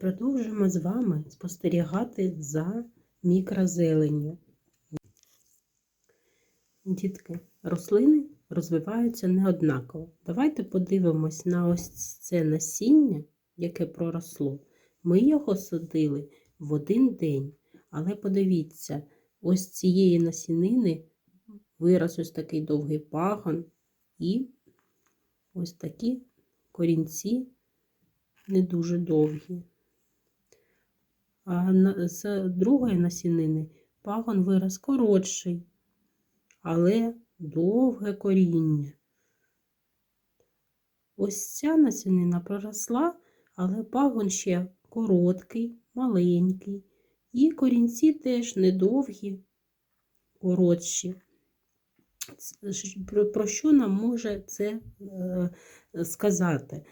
продовжуємо з вами спостерігати за мікрозеленню. Дітки, рослини розвиваються неоднаково. Давайте подивимось на ось це насіння, яке проросло. Ми його садили в один день. Але подивіться, ось цієї насінини вирос ось такий довгий пагон і ось такі корінці не дуже довгі. А з другої насінини пагон вирос коротший, але довге коріння. Ось ця насінина проросла, але пагон ще короткий, маленький, і корінці теж недовгі, коротші. Про, про що нам може це е, сказати?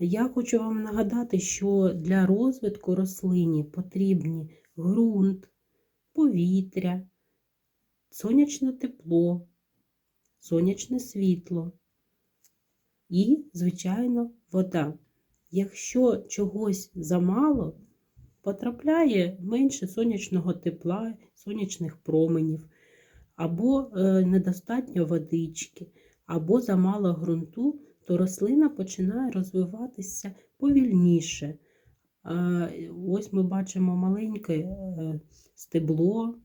Я хочу вам нагадати, що для розвитку рослині потрібні ґрунт, повітря, сонячне тепло, сонячне світло і, звичайно, вода. Якщо чогось замало, потрапляє менше сонячного тепла, сонячних променів, або е, недостатньо водички, або замало ґрунту, то рослина починає розвиватися повільніше. Ось ми бачимо маленьке е, стебло,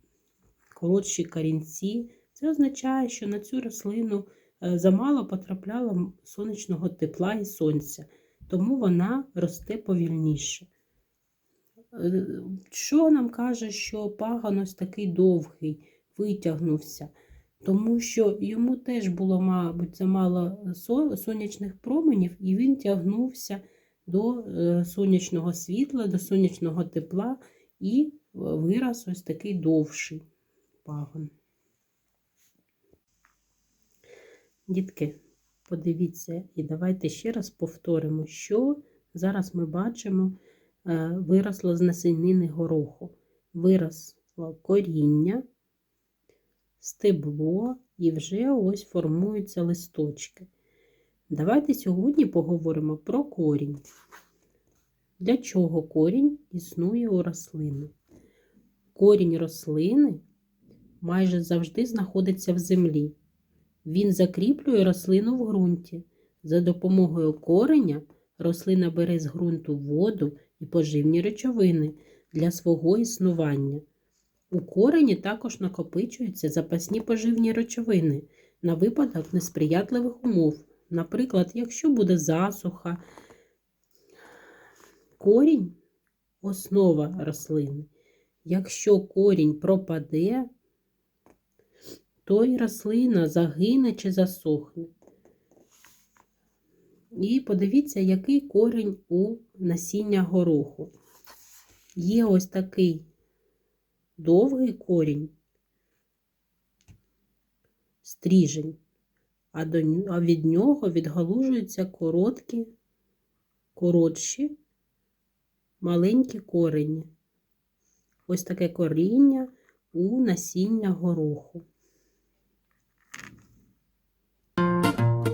коротші корінці. Це означає, що на цю рослину е, замало потрапляло сонячного тепла і сонця, тому вона росте повільніше. Е, Що нам каже, що пагон ось такий довгий, витягнувся? Тому що йому теж було, мабуть, замало со- сонячних променів, і він тягнувся до е, сонячного світла, до сонячного тепла і е, вираз ось такий довший пагон. Дітки, подивіться і давайте ще раз повторимо, що зараз ми бачимо, е, виросло з насінини гороху. Виросло коріння, стебло і вже ось формуються листочки. Давайте сьогодні поговоримо про корінь. Для чого корінь існує у рослини? Корінь рослини майже завжди знаходиться в землі. Він закріплює рослину в ґрунті. За допомогою кореня рослина бере з ґрунту воду і поживні речовини для свого існування. У корені також накопичуються запасні поживні речовини на випадок несприятливих умов. Наприклад, якщо буде засуха, корінь основа рослини. Якщо корінь пропаде, то й рослина загине чи засохне. І подивіться, який корінь у насіння гороху. Є ось такий довгий корінь, стріжень, а, від нього відгалужуються короткі, коротші, маленькі корені. Ось таке коріння у насіння гороху.